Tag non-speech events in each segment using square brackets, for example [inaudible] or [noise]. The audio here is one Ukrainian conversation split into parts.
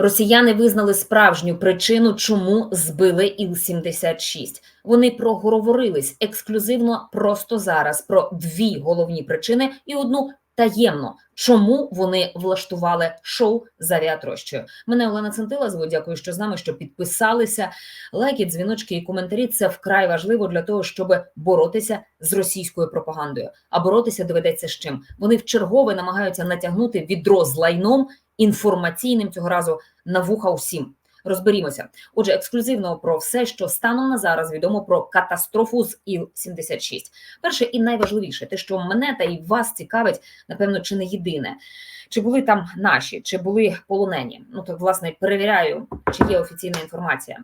Росіяни визнали справжню причину, чому збили Іл-76. Вони проговорились ексклюзивно просто зараз про дві головні причини і одну таємно, чому вони влаштували шоу з авіатрощою. Мене Олена Центила звуть. Дякую, що з нами, що підписалися. Лайки, дзвіночки і коментарі це вкрай важливо для того, щоб боротися з російською пропагандою. А боротися доведеться з чим? Вони вчергове намагаються натягнути відро з лайном інформаційним цього разу на вуха усім. Розберімося. Отже, ексклюзивно про все, що станом на зараз відомо про катастрофу з Іл-76. Перше і найважливіше, те, що мене та і вас цікавить, напевно, чи не єдине. Чи були там наші, чи були полонені? Ну то власне перевіряю, чи є офіційна інформація.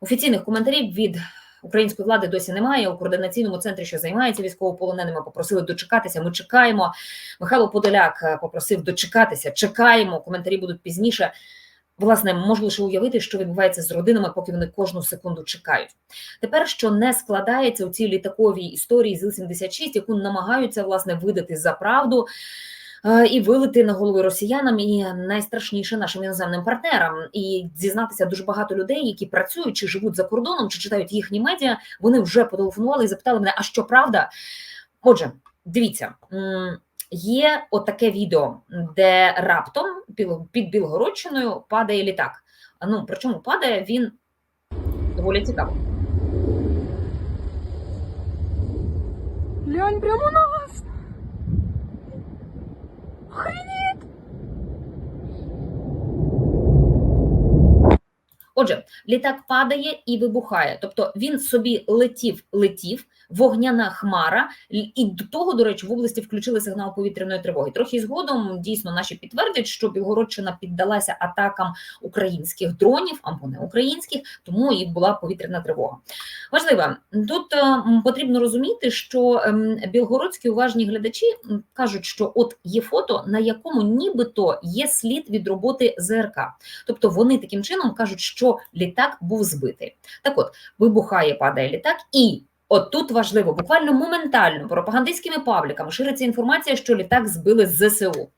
Офіційних коментарів від української влади досі немає. У координаційному центрі, що займається військовополоненими, попросили дочекатися. Ми чекаємо. Михайло Подоляк е, попросив дочекатися. Чекаємо. Коментарі будуть пізніше. Власне, можу лише уявити, що відбувається з родинами, поки вони кожну секунду чекають. Тепер що не складається у цій літаковій історії з Іл-76, яку намагаються власне видати за правду і вилити на голови росіянам, і найстрашніше нашим іноземним партнерам, і зізнатися дуже багато людей, які працюють чи живуть за кордоном, чи читають їхні медіа. Вони вже потелефонували і запитали мене, а що правда? Отже, дивіться. Є отаке відео, де раптом під- Білгородщиною падає літак. Ну причому падає він доволі цікаво. Глянь прямо на нас. 嘿你 Отже, літак падає і вибухає. Тобто він собі летів, летів, вогняна хмара, і до того, до речі, в області включили сигнал повітряної тривоги. Трохи згодом дійсно наші підтвердять, що Білгородщина піддалася атакам українських дронів або не українських, тому і була повітряна тривога. Важливо, тут е, потрібно розуміти, що ем, білгородські уважні глядачі кажуть, що от є фото, на якому нібито є слід від роботи ЗРК. Тобто вони таким чином кажуть, що літак був збитий. Так от вибухає, падає літак, і от тут важливо, буквально моментально пропагандистськими пабліками шириться інформація, що літак збили з ЗСУ.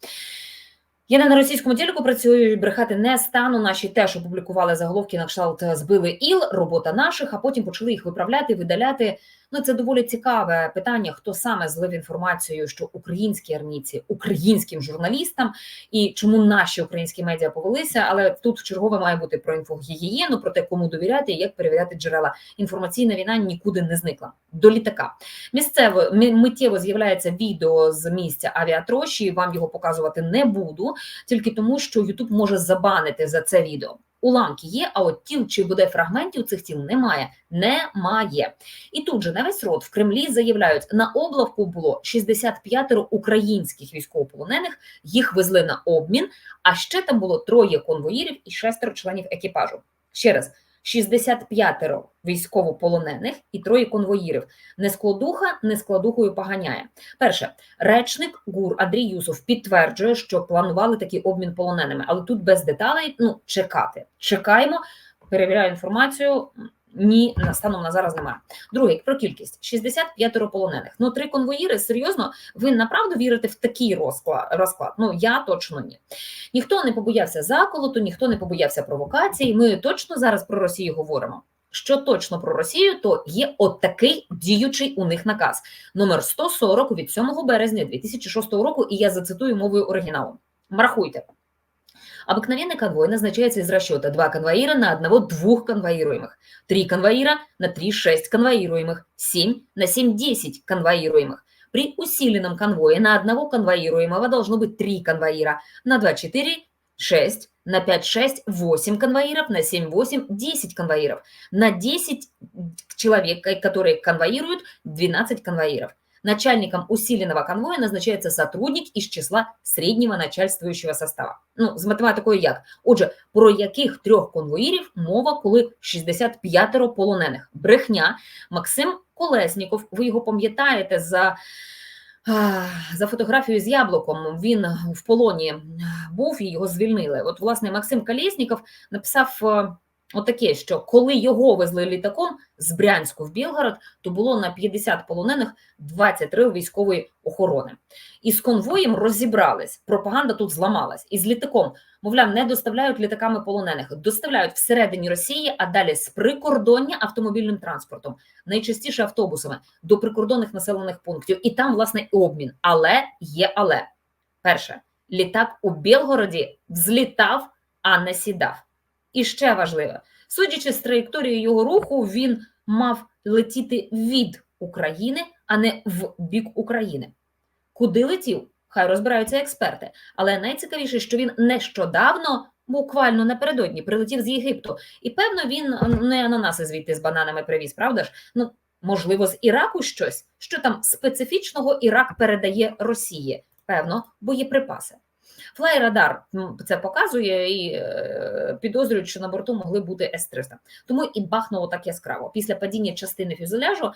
Я не на російському телеку працюю брехати не стану. Наші теж опублікували заголовки на кшталт збили іл, робота наших, а потім почали їх виправляти, видаляти. Ну це доволі цікаве питання. Хто саме злив інформацію, що українські армійці українським журналістам і чому наші українські медіа повелися? Але тут чергове має бути про інфогігієну, про те, кому довіряти і як перевіряти джерела. Інформаційна війна нікуди не зникла до літака. Місцево ми- миттєво з'являється відео з місця авіатрощі. Вам його показувати не буду, тільки тому, що Ютуб може забанити за це відео. Уламки є, а от тіл чи буде фрагментів цих тіл немає. Немає. І тут же на весь рот в Кремлі заявляють, на облавку було 65 українських військовополонених, їх везли на обмін, а ще там було троє конвоїрів і шестеро членів екіпажу. Ще раз, 65 військовополонених і троє конвоїрів. Не складуха, не складухою поганяє. Перше, речник ГУР Андрій Юсов підтверджує, що планували такий обмін полоненими, але тут без деталей. Ну, чекати. Чекаємо, перевіряю інформацію. Ні, станом на зараз немає. Друге, про кількість 65 полонених. Ну, три конвоїри. Серйозно, ви направду вірите в такий розклад? розклад? Ну я точно ні. Ніхто не побоявся заколоту, ніхто не побоявся провокацій. Ми точно зараз про Росію говоримо. Що точно про Росію, то є от діючий у них наказ номер 140 від 7 березня 2006 року, і я зацитую мовою оригіналу. Мрахуйте. Обыкновенный конвой назначается из расчета 2 конвоира на одного двух конвоируемых, 3 конвоира на 3-6 конвоируемых, 7 на 7-10 конвоируемых. При усиленном конвое на одного конвоируемого должно быть 3 конвоира, на 2-4 – 6, на 5-6 – 8 конвоиров, на 7-8 – 10 конвоиров, на 10 человек, которые конвоируют, 12 конвоиров. Начальником усиленного конвоя назначается сотрудник із числа среднего начальствуючого состава. Ну, з математикою як? Отже, про яких трьох конвоїрів мова, коли 65 полонених? Брехня. Максим Колесніков, ви його пам'ятаєте за, за фотографією з яблуком. Він в полоні був і його звільнили. От, власне, Максим Колесніков написав Отаке, що коли його везли літаком з Брянську в Білгород, то було на 50 полонених 23 військової охорони. І з конвоєм розібрались. Пропаганда тут зламалась. І з літаком, мовляв, не доставляють літаками полонених, доставляють всередині Росії, а далі з прикордоння автомобільним транспортом, найчастіше автобусами до прикордонних населених пунктів. І там, власне, обмін. Але є але. Перше, літак у Білгороді взлітав, а не сідав. І ще важливе, судячи з траєкторії його руху, він мав летіти від України, а не в бік України. Куди летів? Хай розбираються експерти. Але найцікавіше, що він нещодавно, буквально напередодні, прилетів з Єгипту. І певно, він не ананаси звідти з бананами привіз, правда ж? Ну, можливо, з Іраку щось, що там специфічного Ірак передає Росії, певно, боєприпаси. Флайрадар м, це показує і е, підозрюють, що на борту могли бути С-300. Тому і бахнуло так яскраво. Після падіння частини фюзеляжу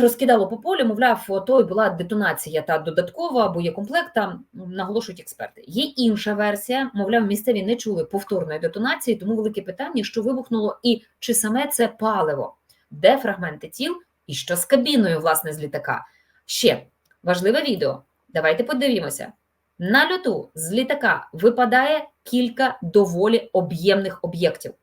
розкидало по полю, мовляв, ото і була детонація та додаткова боєкомплекта, наголошують експерти. Є інша версія, мовляв, місцеві не чули повторної детонації, тому велике питання, що вибухнуло, і чи саме це паливо, де фрагменти тіл, і що з кабіною, власне, з літака. Ще важливе відео. Давайте подивімося. На льоту з літака випадає кілька доволі об'ємних об'єктів.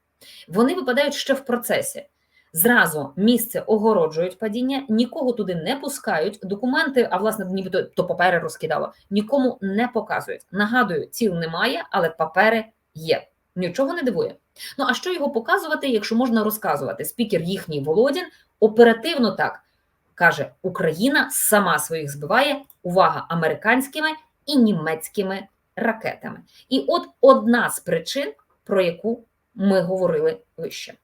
Вони випадають ще в процесі. Зразу місце огороджують падіння, нікого туди не пускають. Документи, а власне, нібито то папери розкидало, нікому не показують. Нагадую, ціл немає, але папери є. Нічого не дивує. Ну а що його показувати, якщо можна розказувати? Спікер їхній Володін оперативно так каже: Україна сама своїх збиває. Увага американськими і німецькими ракетами. І от одна з причин, про яку ми говорили вище.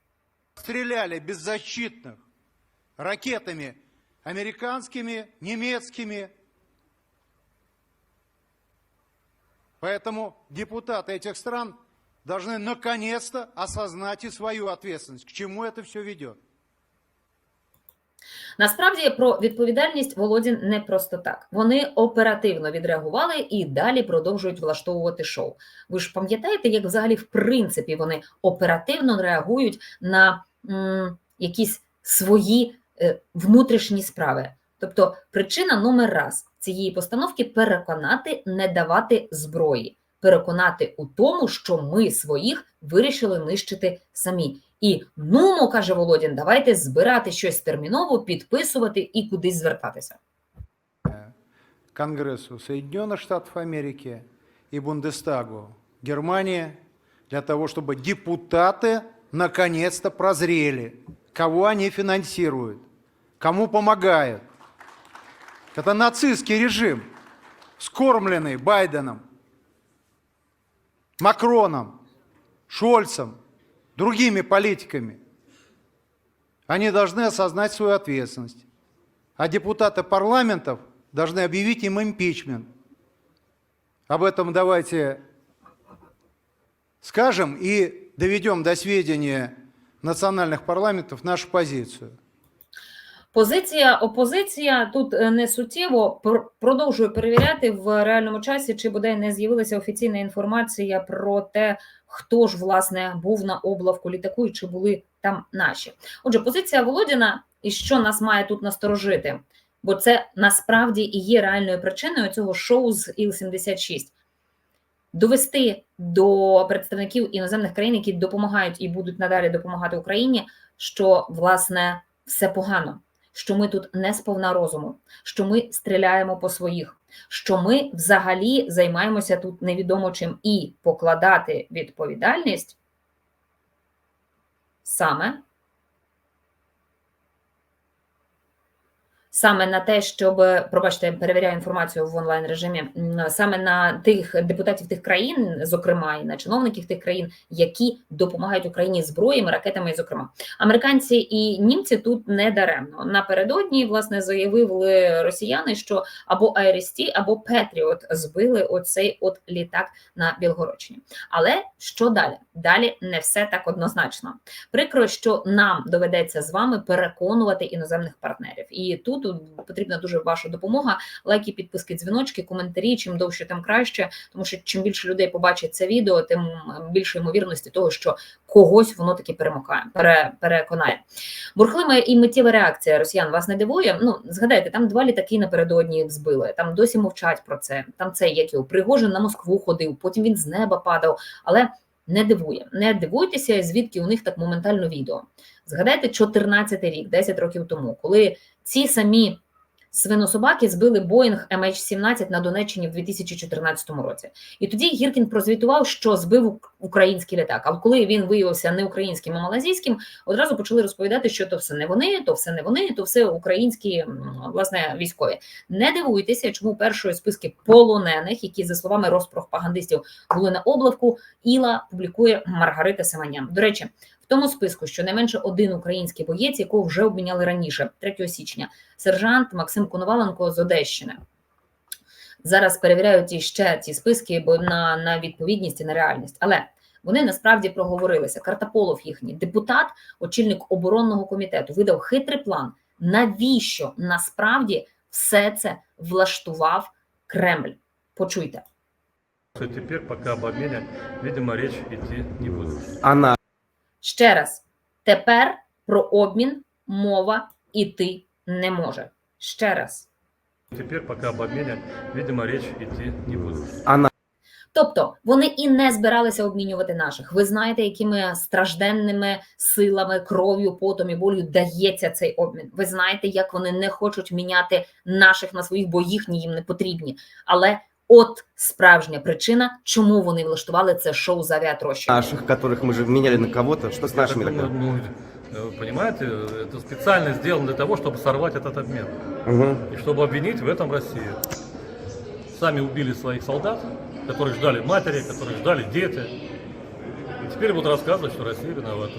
стреляли беззащитных ракетами американскими, немецкими. Поэтому депутаты этих стран должны наконец-то осознать и свою ответственность, к чему это все ведет. Насправді про відповідальність Володін не просто так. Вони оперативно відреагували і далі продовжують влаштовувати шоу. Ви ж пам'ятаєте, як взагалі в принципі вони оперативно реагують на м, якісь свої е, внутрішні справи? Тобто, причина номер раз цієї постановки переконати не давати зброї, переконати у тому, що ми своїх вирішили нищити самі. І нумо, каже Володін, давайте збирати щось терміново, підписувати і кудись звертатися. Конгрессу Соединенных Штатов Америки и Бундестагу Германии для того, чтобы депутаты наконец-то прозрели, кого они финансируют, кому помогают. Это нацистский режим, скормленный Байденом, Макроном, Шольцем, другими политиками. Они должны осознать свою ответственность. А депутаты парламентов должны объявить им импичмент. Об этом давайте скажем и доведем до сведения национальных парламентов нашу позицию. Позиція опозиція тут е, не суттєво Пр- продовжую перевіряти в реальному часі, чи бодай не з'явилася офіційна інформація про те, хто ж власне був на облавку літаку і чи були там наші. Отже, позиція Володіна, і що нас має тут насторожити, бо це насправді і є реальною причиною цього шоу з Іл-76. Довести до представників іноземних країн, які допомагають і будуть надалі допомагати Україні, що власне все погано, що ми тут не сповна розуму, що ми стріляємо по своїх, що ми взагалі займаємося тут невідомо чим і покладати відповідальність саме. Саме на те, щоб пробачте, я перевіряю інформацію в онлайн режимі, саме на тих депутатів тих країн, зокрема і на чиновників тих країн, які допомагають Україні зброями, ракетами, зокрема, американці і німці тут не даремно. Напередодні власне заявили росіяни, що або Айрісті, або Петріот збили оцей от літак на Білгородщині. Але що далі? Далі не все так однозначно. Прикро, що нам доведеться з вами переконувати іноземних партнерів, і тут контенту. Потрібна дуже ваша допомога. Лайки, підписки, дзвіночки, коментарі. Чим довше, тим краще. Тому що чим більше людей побачить це відео, тим більше ймовірності того, що когось воно таки перемокає, пере, переконає. Бурхлива і миттєва реакція росіян вас не дивує. Ну згадайте, там два літаки напередодні їх збили. Там досі мовчать про це. Там це як його Пригожин на Москву ходив, потім він з неба падав. Але не дивує, не дивуйтеся, звідки у них так моментально відео. Згадайте 14 рік, 10 років тому, коли ці самі свинособаки збили Боїнг MH17 на Донеччині в 2014 році. І тоді Гіркін прозвітував, що збив український літак. А коли він виявився не українським, а малазійським, одразу почали розповідати, що то все не вони, то все не вони, то все українські власне військові. Не дивуйтеся, чому першої списки полонених, які за словами розпропагандистів були на облавку, Іла публікує Маргарита Семенян. До речі, тому списку щонайменше один український боєць, якого вже обміняли раніше, 3 січня, сержант Максим Коноваленко з Одещини. Зараз перевіряють і ще ці списки, бо на, на відповідність і на реальність. Але вони насправді проговорилися. Картаполов їхній депутат, очільник оборонного комітету, видав хитрий план, навіщо насправді все це влаштував Кремль. Почуйте. что теперь пока об обмене, видимо, речь идти не будет. Ще раз, тепер про обмін мова іти не може. Ще раз. Теперь пока об обмене, видимо, речь идти не будет. она Тобто вони і не збиралися обмінювати наших. Ви знаєте, якими стражденними силами, кров'ю, потом і болю дається цей обмін. Ви знаєте, як вони не хочуть міняти наших на своїх, бо їхні їм не потрібні. Але от справжня причина, чому вони влаштували це шоу з авіатрощі. наших, которых мы же меняли на кого-то. Что с Я нашими так тогда? думаю, ну, э, понимаете, это специально сделано для того, чтобы сорвать этот обмен. Мгм. И чтобы обвинить в этом Россию. Сами убили своих солдат, которые ждали матери, которые ждали дети. И теперь будут рассказывать, что Россия виновата.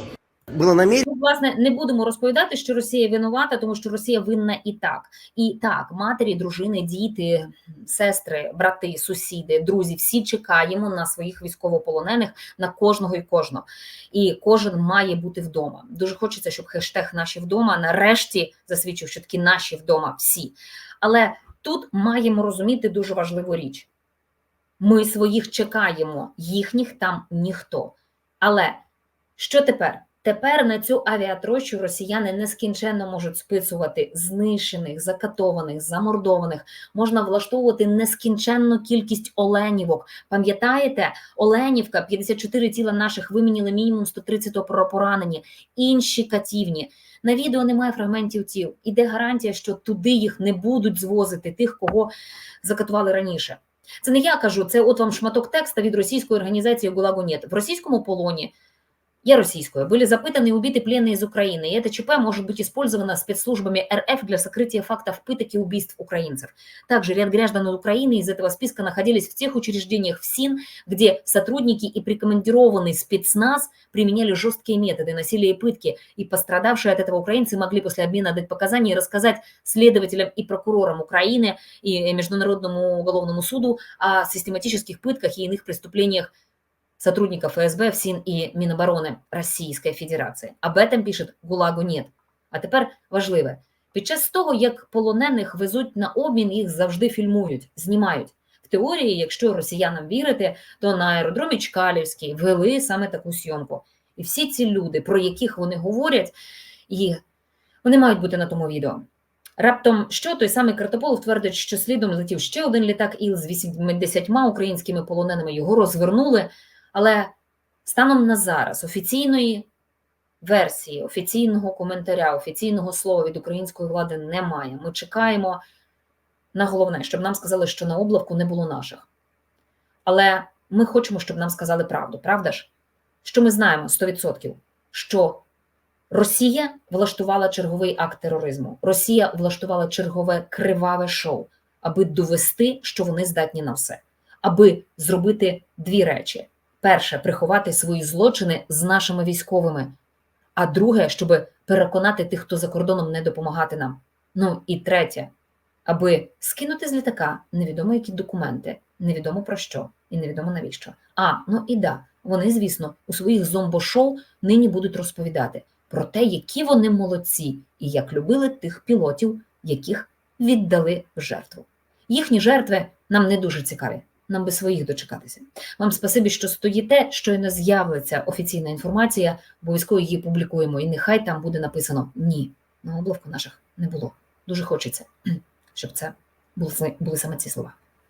Было намерение Ну, власне, не будемо розповідати, що Росія винувата, тому що Росія винна і так. І так, матері, дружини, діти, сестри, брати, сусіди, друзі, всі чекаємо на своїх військовополонених, на кожного і кожного. І кожен має бути вдома. Дуже хочеться, щоб хештег наші вдома нарешті засвідчив, що такі наші вдома всі. Але тут маємо розуміти дуже важливу річ: ми своїх чекаємо, їхніх там ніхто. Але що тепер? Тепер на цю авіатрощу росіяни нескінченно можуть списувати знищених, закатованих, замордованих. Можна влаштовувати нескінченну кількість оленівок. Пам'ятаєте, Оленівка, 54 тіла наших виміняли мінімум 130 про поранені, інші катівні. На відео немає фрагментів тіл. Іде гарантія, що туди їх не будуть звозити тих, кого закатували раніше. Це не я кажу, це от вам шматок текста від російської організації ГУЛАГу НЕТ. В російському полоні я российскую, были запытаны и убиты пленные из Украины, и это ЧП может быть использовано спецслужбами РФ для сокрытия фактов пыток и убийств украинцев. Также ряд граждан Украины из этого списка находились в тех учреждениях в СИН, где сотрудники и прикомандированный спецназ применяли жесткие методы насилия и пытки, и пострадавшие от этого украинцы могли после обмена дать показания и рассказать следователям и прокурорам Украины и Международному уголовному суду о систематических пытках и иных преступлениях сотрудников ФСБ, ФСИН и Минобороны Російської Федерації. Об этом пишет ГУЛАГу нет. А тепер важливе. Під час того, як полонених везуть на обмін, їх завжди фільмують, знімають. В теорії, якщо росіянам вірити, то на аеродромі Чкалівський вели саме таку зйомку. І всі ці люди, про яких вони говорять, і вони мають бути на тому відео. Раптом що той самий Картополов твердить, що слідом летів ще один літак ІЛ з 80 українськими полоненими. Його розвернули. Але станом на зараз офіційної версії, офіційного коментаря, офіційного слова від української влади немає. Ми чекаємо на головне, щоб нам сказали, що на облавку не було наших. Але ми хочемо, щоб нам сказали правду, правда ж? Що ми знаємо 100%, що Росія влаштувала черговий акт тероризму, Росія влаштувала чергове криваве шоу, аби довести, що вони здатні на все, аби зробити дві речі: перше приховати свої злочини з нашими військовими, а друге, щоб переконати тих, хто за кордоном не допомагати нам. Ну і третє, аби скинути з літака невідомо які документи, невідомо про що і невідомо навіщо. А ну і да, вони, звісно, у своїх зомбошоу нині будуть розповідати про те, які вони молодці і як любили тих пілотів, яких віддали в жертву. Їхні жертви нам не дуже цікаві. Нам би своїх дочекатися. Вам спасибі, що стоїте. Щойно з'явиться офіційна інформація, обов'язково її публікуємо. І нехай там буде написано ні. На обловку наших не було. Дуже хочеться, [clears throat] щоб це були, були саме ці слова.